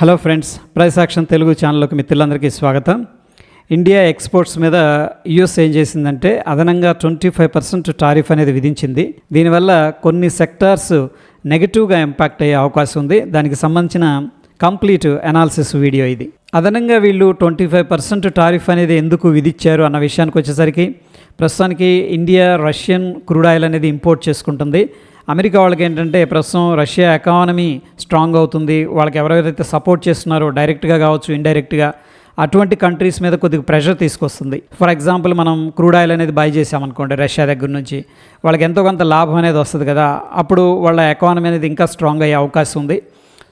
Hello friends price action Telugu ఛానల్లోకి మిత్రులందరికీ స్వాగతం. ఇండియా ఎక్స్పోర్ట్స్ మీద యుఎస్ ఏం చేసిందంటే అదనంగా ట్వంటీ ఫైవ్ పర్సెంట్ టారిఫ్ అనేది విధించింది. దీనివల్ల కొన్ని సెక్టార్స్ నెగిటివ్గా ఇంపాక్ట్ అయ్యే అవకాశం ఉంది. దానికి సంబంధించిన కంప్లీట్ అనాలిసిస్ వీడియో ఇది. అదనంగా వీళ్ళు ట్వంటీ ఫైవ్ పర్సెంట్ టారిఫ్ అనేది ఎందుకు విధించారు అన్న విషయానికి వచ్చేసరికి ప్రస్తుతానికి ఇండియా రష్యన్ క్రూడ్ ఆయిల్ అనేది ఇంపోర్ట్ చేసుకుంటుంది. అమెరికా వాళ్ళకి ఏంటంటే ప్రస్తుతం రష్యా ఎకానమీ స్ట్రాంగ్ అవుతుంది. వాళ్ళకి ఎవరెవరైతే సపోర్ట్ చేస్తున్నారో డైరెక్ట్గా కావచ్చు ఇండైరెక్ట్గా అటువంటి కంట్రీస్ మీద కొద్దిగా ప్రెషర్ తీసుకొస్తుంది. ఫర్ ఎగ్జాంపుల్ మనం క్రూడ్ ఆయిల్ అనేది బై చేసామనుకోండి రష్యా దగ్గర నుంచి. వాళ్ళకి ఎంతో కొంత లాభం అనేది వస్తుంది కదా. అప్పుడు వాళ్ళ ఎకానమీ అనేది ఇంకా స్ట్రాంగ్ అయ్యే అవకాశం ఉంది.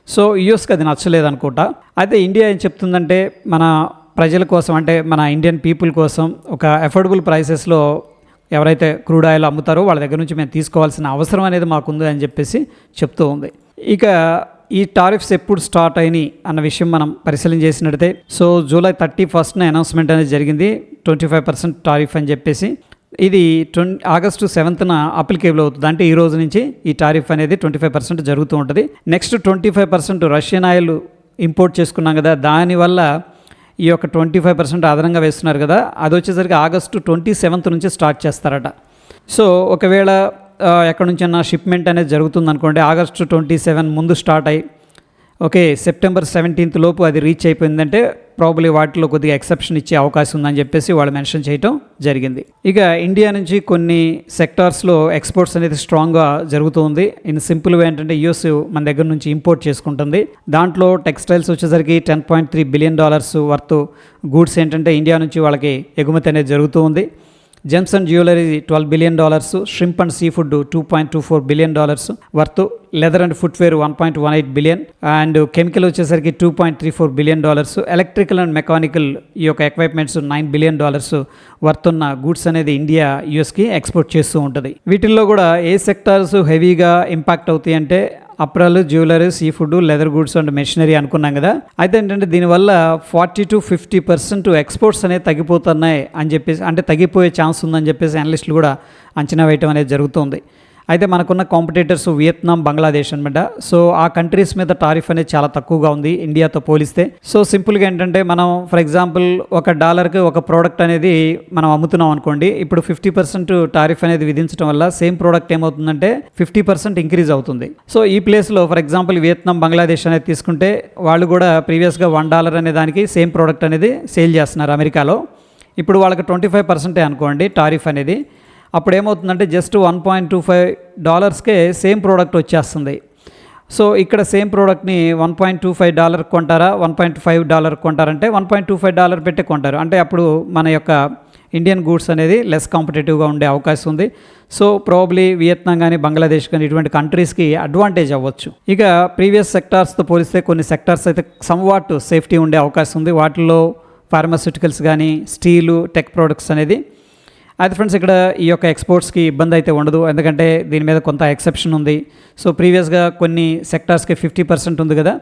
సో యూఎస్కి అది నచ్చలేదు అనుకుంటా అయితే ఇండియా ఏం చెప్తుందంటే మన ప్రజల కోసం అంటే మన ఇండియన్ పీపుల్ కోసం ఒక అఫోర్డబుల్ ప్రైసెస్లో ఎవరైతే క్రూడ్ ఆయిల్ అమ్ముతారో వాళ్ళ దగ్గర నుంచి మేము తీసుకోవాల్సిన అవసరం అనేది మాకుంది అని చెప్పేసి చెప్తూ ఉంది. ఇక ఈ టారిఫ్స్ ఎప్పుడు స్టార్ట్ అయినాయి అన్న విషయం మనం పరిశీలన చేసినట్టయితే సో జూలై థర్టీ ఫస్ట్న అనౌన్స్మెంట్ అనేది జరిగింది ట్వంటీ ఫైవ్ పర్సెంట్ టారిఫ్ అని చెప్పేసి. ఇది ట్వం ఆగస్టు సెవెంత్న అప్లికేబుల్ అవుతుంది. అంటే ఈ రోజు నుంచి ఈ టారిఫ్ అనేది ట్వంటీ ఫైవ్ పర్సెంట్ జరుగుతూ ఉంటుంది. Next twenty five percent Russian oil import చేసుకున్నాం కదా దానివల్ల ఈ యొక్క ట్వంటీ ఫైవ్ పర్సెంట్ అదనంగా వేస్తున్నారు కదా అది వచ్చేసరికి ఆగస్టు ట్వంటీ సెవెంత్ నుంచి స్టార్ట్ చేస్తారట. సో ఒకవేళ ఎక్కడి నుంచైనా షిప్మెంట్ అనేది జరుగుతుంది అనుకోండి ఆగస్టు ట్వంటీ సెవెన్ ముందు స్టార్ట్ అయ్యి ఓకే సెప్టెంబర్ సెవెంటీన్త్ లోపు అది రీచ్ అయిపోయిందంటే ప్రాబ్లీ వాటిలో కొద్దిగా ఎక్సెప్షన్ ఇచ్చే అవకాశం ఉందని చెప్పేసి వాళ్ళు మెన్షన్ చేయటం జరిగింది. ఇక ఇండియా నుంచి కొన్ని సెక్టార్స్లో ఎక్స్పోర్ట్స్ అనేది స్ట్రాంగ్గా జరుగుతుంది ఇన్ సింపుల్గా ఏంటంటే యూఎస్ మన దగ్గర నుంచి ఇంపోర్ట్ చేసుకుంటుంది. దాంట్లో టెక్స్టైల్స్ వచ్చేసరికి ten point three billion dollars worth goods ఏంటంటే ఇండియా నుంచి వాళ్ళకి ఎగుమతి అనేది జరుగుతూ ఉంది. Gems and jewellery twelve billion dollars shrimp and sea food two point two four billion dollars worth leather and footwear one point one eight billion and chemical వచ్చేసరికి two point three four billion dollars electrical and mechanical ఈ యొక్క equipments nine billion dollars worth ఉన్న goods అనేది India యూఎస్కి export చేస్తూ ఉంటుంది. వీటిల్లో కూడా ఏ సెక్టార్స్ హెవీగా ఇంపాక్ట్ అవుతాయి అంటే అప్రాలు jewellery sea food leather goods and machinery అనుకున్నాం కదా. అయితే ఏంటంటే దీనివల్ల forty to fifty percent exports అనేవి తగ్గిపోతున్నాయి అని చెప్పేసి అంటే తగ్గిపోయే ఛాన్స్ ఉందని చెప్పేసి అనలిస్టులు కూడా అంచనా వేయటం అనేది జరుగుతుంది. అయితే మనకున్న కాంపిటేటర్స్ వియత్నాం బంగ్లాదేశ్ అనమాట సో ఆ కంట్రీస్ మీద టారిఫ్ అనేది చాలా తక్కువగా ఉంది ఇండియాతో పోలిస్తే. సో సింపుల్గా ఏంటంటే మనం ఫర్ ఎగ్జాంపుల్ ఒక డాలర్కి ఒక ప్రోడక్ట్ అనేది మనం అమ్ముతున్నాం అనుకోండి ఇప్పుడు ఫిఫ్టీ పర్సెంట్ టారిఫ్ అనేది విధించడం వల్ల సేమ్ ప్రోడక్ట్ ఏమవుతుందంటే ఫిఫ్టీ పర్సెంట్ ఇంక్రీజ్ అవుతుంది. సో ఈ ప్లేస్లో ఫర్ ఎగ్జాంపుల్ వియత్నాం బంగ్లాదేశ్ అనేది తీసుకుంటే వాళ్ళు కూడా ప్రీవియస్గా వన్ డాలర్ అనే దానికి సేమ్ ప్రోడక్ట్ అనేది సేల్ చేస్తున్నారు అమెరికాలో. ఇప్పుడు వాళ్ళకి ట్వంటీ ఫైవ్ పర్సెంటే అనుకోండి టారిఫ్ అనేది. అప్పుడు ఏమవుతుందంటే just one point two five డాలర్స్కే same product వచ్చేస్తుంది. సో ఇక్కడ సేమ్ ప్రోడక్ట్ని one point two five dollar కొంటారా one point five dollar కొంటారంటే one point two five dollar పెట్టి కొంటారు. అంటే అప్పుడు మన యొక్క ఇండియన్ గూడ్స్ అనేది లెస్ కాంపిటేటివ్గా ఉండే అవకాశం ఉంది. సో ప్రాబ్లీ వియత్నాం కానీ బంగ్లాదేశ్ కానీ ఇటువంటి కంట్రీస్కి అడ్వాంటేజ్ అవ్వచ్చు. ఇక ప్రీవియస్ సెక్టార్స్తో పోలిస్తే కొన్ని సెక్టార్స్ అయితే సమ్వాట్ సేఫ్టీ ఉండే అవకాశం ఉంది. వాటిల్లో ఫార్మాస్యూటికల్స్ కానీ స్టీలు టెక్ ప్రోడక్ట్స్ అనేది అయితే ఫ్రెండ్స్ ఇక్కడ ఈ యొక్క ఎక్స్పోర్ట్స్కి ఇబ్బంది అయితే ఉండదు. ఎందుకంటే దీని మీద కొంత ఎక్సెప్షన్ ఉంది. సో ప్రీవియస్గా కొన్ని సెక్టార్స్కి ఫిఫ్టీ పర్సెంట్ ఉంది కదా.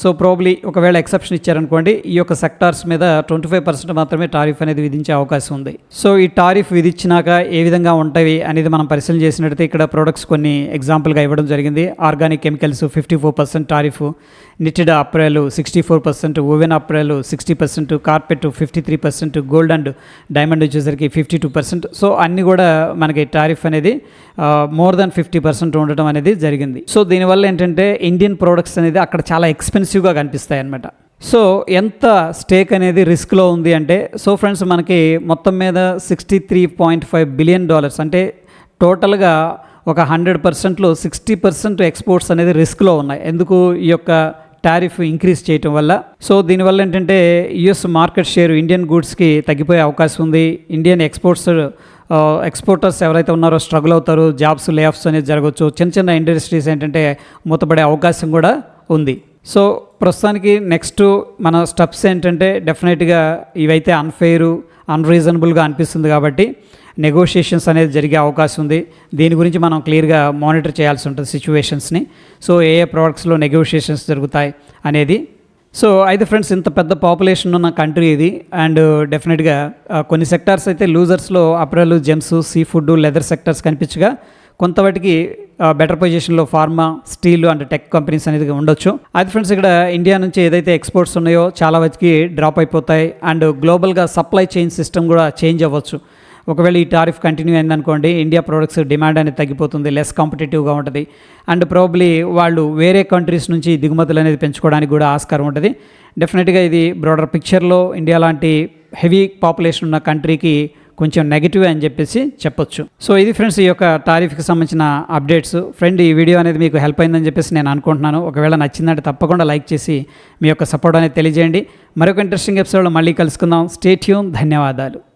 సో ప్రాబ్లీ ఒకవేళ ఎక్సెప్షన్ ఇచ్చారనుకోండి ఈ యొక్క సెక్టార్స్ మీద ట్వంటీ ఫైవ్ పర్సెంట్ మాత్రమే టారిఫ్ అనేది విధించే అవకాశం ఉంది. సో ఈ టారిఫ్ విధించినాక ఏ విధంగా ఉంటాయి అనేది మనం పరిశీలన చేసినట్టయితే ఇక్కడ ప్రొడక్ట్స్ కొన్ని ఎగ్జాంపుల్గా ఇవ్వడం జరిగింది. Organic chemicals fifty four percent tariff knitted అప్రాయలు sixty four percent woven అప్రాయలు sixty percent carpet fifty three percent gold and diamond వచ్చేసరికి ఫిఫ్టీ టూ పర్సెంట్ సో అన్నీ కూడా మనకి టారిఫ్ అనేది మోర్ దాన్ ఫిఫ్టీ పర్సెంట్ ఉండటం అనేది జరిగింది. సో దీనివల్ల ఏంటంటే ఇండియన్ ప్రోడక్ట్స్ అనేది అక్కడ చాలా ఎక్స్పెన్సివ్గా కనిపిస్తాయి అన్నమాట సో ఎంత స్టేక్ అనేది రిస్క్లో ఉంది అంటే సో ఫ్రెండ్స్ మనకి మొత్తం మీద sixty three point five billion dollars అంటే టోటల్గా ఒక హండ్రెడ్ పర్సెంట్లో సిక్స్టీ పర్సెంట్ ఎక్స్పోర్ట్స్ అనేది రిస్క్లో ఉన్నాయి. ఎందుకు? ఈ యొక్క టారిఫ్ ఇంక్రీజ్ చేయటం వల్ల. సో దీనివల్ల ఏంటంటే యుఎస్ మార్కెట్ షేర్ ఇండియన్ గూడ్స్కి తగ్గిపోయే అవకాశం ఉంది. ఇండియన్ ఎక్స్పోర్ట్స్ ఎక్స్పోర్టర్స్ ఎవరైతే ఉన్నారో స్ట్రగుల్ అవుతారు. జాబ్స్ లేఆఫ్స్ అనేది జరగవచ్చు చిన్న చిన్న ఇండస్ట్రీస్ ఏంటంటే మూతపడే అవకాశం కూడా ఉంది. సో ప్రస్తుతానికి నెక్స్ట్ మన స్టెప్స్ ఏంటంటే డెఫినెట్గా ఇవైతే అన్ఫెయిర్ అన్రీజనబుల్గా అనిపిస్తుంది కాబట్టి నెగోషియేషన్స్ అనేది జరిగే అవకాశం ఉంది. దీని గురించి మనం క్లియర్గా మానిటర్ చేయాల్సి ఉంటుంది సిచ్యువేషన్స్ని సో ఏ ఏ ప్రోడక్ట్స్లో నెగోషియేషన్స్ జరుగుతాయి అనేది. సో అయితే ఫ్రెండ్స్ ఇంత పెద్ద పాపులేషన్ ఉన్న కంట్రీ ఇది. అండ్ డెఫినెట్గా కొన్ని సెక్టార్స్ అయితే లూజర్స్లో apparel gems sea food leather sectors కనిపించగా కొంతవాటికి బెటర్ పొజిషన్లో pharma steel and tech companies అనేది ఉండొచ్చు. అది ఫ్రెండ్స్ ఇక్కడ ఇండియా నుంచి ఏదైతే ఎక్స్పోర్ట్స్ ఉన్నాయో చాలా వరకు డ్రాప్ అయిపోతాయి. అండ్ గ్లోబల్గా సప్లై చైన్ సిస్టమ్ కూడా చేంజ్ అవ్వచ్చు. ఒకవేళ ఈ టారిఫ్ కంటిన్యూ అయిందనుకోండి ఇండియా ప్రొడక్ట్స్ డిమాండ్ అనేది తగ్గిపోతుంది లెస్ కాంపిటేటివ్గా ఉంటుంది. అండ్ ప్రాబ్లీ వాళ్ళు వేరే కంట్రీస్ నుంచి దిగుమతులు అనేది పెంచుకోవడానికి కూడా ఆస్కారం ఉంటుంది. డెఫినెట్గా ఇది బ్రాడర్ పిక్చర్లో ఇండియా లాంటి హెవీ పాపులేషన్ ఉన్న కంట్రీకి కొంచెం నెగిటివ్ అని చెప్పేసి చెప్పొచ్చు. సో ఇది ఫ్రెండ్స్ ఈ యొక్క టారిఫ్కి సంబంధించిన అప్డేట్స్ ఫ్రెండ్ ఈ వీడియో అనేది మీకు హెల్ప్ అయిందని చెప్పేసి నేను అనుకుంటున్నాను. ఒకవేళ నచ్చిందంటే తప్పకుండా లైక్ చేసి మీ యొక్క సపోర్ట్ అనేది తెలియజేయండి. మరొక ఇంట్రెస్టింగ్ ఎపిసోడ్లో మళ్ళీ కలుసుకుందాం. స్టేట్యూన్ ధన్యవాదాలు.